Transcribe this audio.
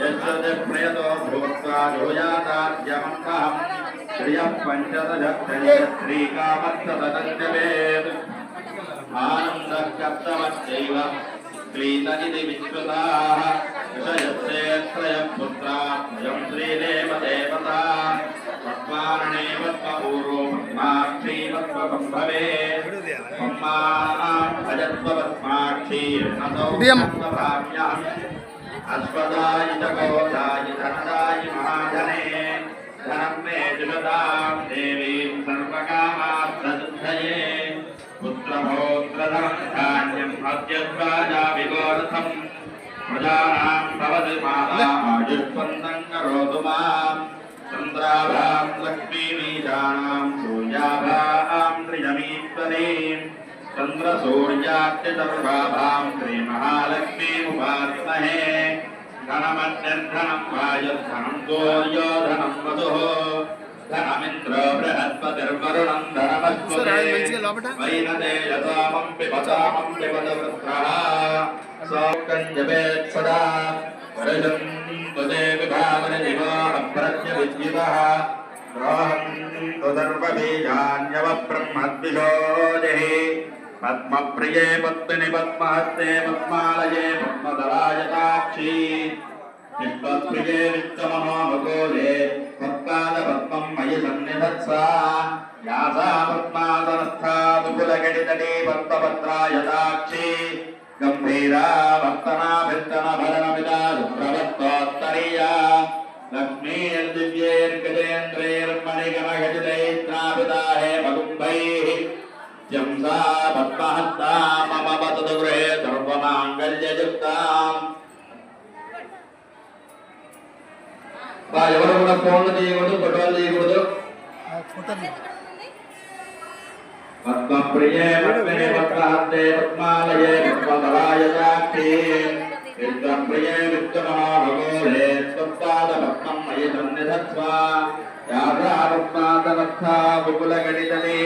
యశ్వతి ప్రియతో భూత్వా జోయాతాద్యమంతః శ్రియం పంచదశత్రయ శ్రీకామత్తదంజవేద్ ఆనందకర్తవచ్చైవ క్లీతనిధి విశ్వతాః విషయస్యేత్రయం పుత్రా భయం శ్రీదేవ దేవతా పద్మారణే పద్మపూర్వో పద్మాక్షీ పద్మసంభవే अश्वदाय तपोदाय धनदाय महाधने धनमे जुगदां देवीं सर्वकामार्थसिद्धये पुत्रभोत्रधान्यम् अद्यद्वाजाभिगोरथम् प्रजानां भवति चन्द्राभां लक्ष्मीबीजानां सूर्याभां धनमन्यर्धनं वायुर्धनं गोयो धनं मधुः धनमिन्द्र बृहस्पतिर्वरुणं धनमस्वते वैनते यथामं पिबतामं पिबतवृत्रः। सौकञ्जपेत् सदा वरुषं त्वदे विभावनजिवाणप्रज्ञविद्युतः रोहं त्वदर्वबीजान्यवब्रह्मद्विषोदिः వైనదేయతామం పిబతామం పిబత పద్మప్రియే పద్మిని పద్మహస్తే పద్మాలయే పద్మదళాయతాక్షి విశ్వప్రియే విత్తమనోమకోలే పద్పాద పద్మం మయి సన్నిధత్సా యాసా పద్మాసనస్థా విపులగడితడే గంభీరా వర్తనాభిర్తన భరణమిదా సుప్రవత్తోత్తరీయా లక్ష్మీర్దివ్యేర్గ పద్మహస్తా మమ వతదు గృహే సర్వమాంగళ్యయుక్తాం బా ఎవరు కూడా ఫోన్లు చేయకూడదు ఫోటోలు చేయకూడదు పద్మప్రియే పద్మే పద్మహస్తే పద్మాలయే పద్మదళాయ సాక్షి విద్మప్రియే విద్మహాభగోళే స్వప్తాద పద్మం మయి సన్నిధత్వా యాథా పద్మాదనస్థా విపులగణితనే